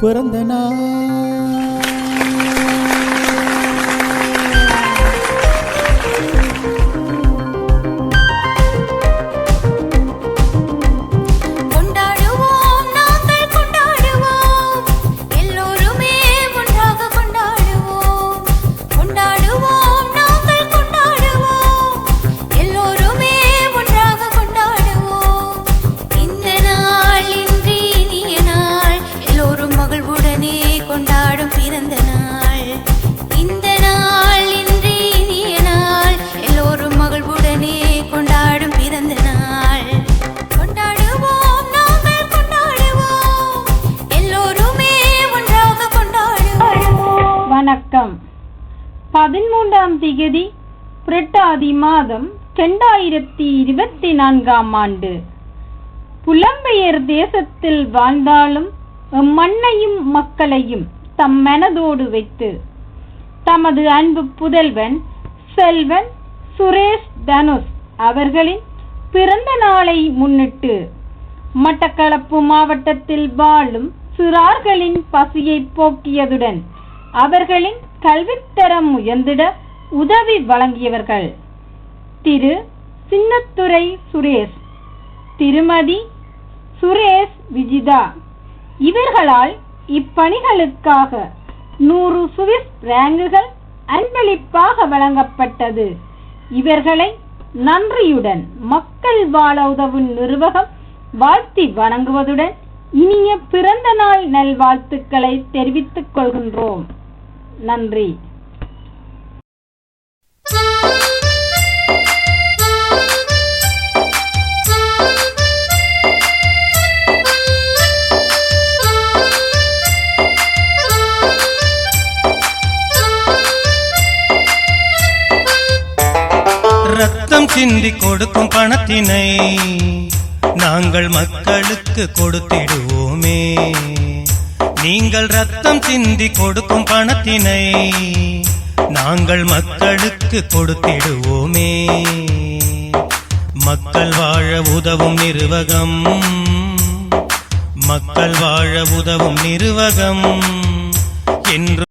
பிறந்த நாள். வணக்கம். பதிமூன்றாம் திகதி புரட்டாதி மாதம் இரண்டாயிரத்தி இருபத்தி நான்காம் ஆண்டு. புலம்பெயர் தேசத்தில் வாழ்ந்தாலும் மண்ணையும் மக்களையும் தம் மனதோடு வைத்து தமது அன்பு புதல்வன் செல்வன் சுரேஷ் தனுஷ் அவர்களின் பிறந்த நாளை முன்னிட்டு மட்டக்களப்பு மாவட்டத்தில் வாழும் சிறார்களின் பசியை போக்கியதுடன் அவர்களின் கல்வித்தரம் உயர்ந்திட உதவி வழங்கியவர்கள். திரு. சின்னத்துறை சுரேஷ் திருமதி சுரேஷ் விஜிதா. இவர்களால் இப்பணிகளுக்காக நூறு சுவிஸ் ரேங்குகள் அன்பளிப்பாக வழங்கப்பட்டது. இவர்களை நன்றியுடன் மக்கள் வாழ உதவும் நிர்வாகம் வாழ்த்தி வணங்குவதுடன் இனிய பிறந்த நாள் நல்வாழ்த்துக்களை தெரிவித்துக் கொள்கின்றோம். நன்றி. ரத்தம் சிந்தி கொடுக்கும் பணத்தினை நாங்கள் மக்களுக்கு கொடுத்திடுவோமே. நீங்கள் ரத்தம் சிந்தி கொடுக்கும் பணத்தினை நாங்கள் மக்களுக்கு கொடுத்திடுவோமே. மக்கள் வாழ உதவும் நிர்வகம். மக்கள் வாழ உதவும் நிர்வகம். என்று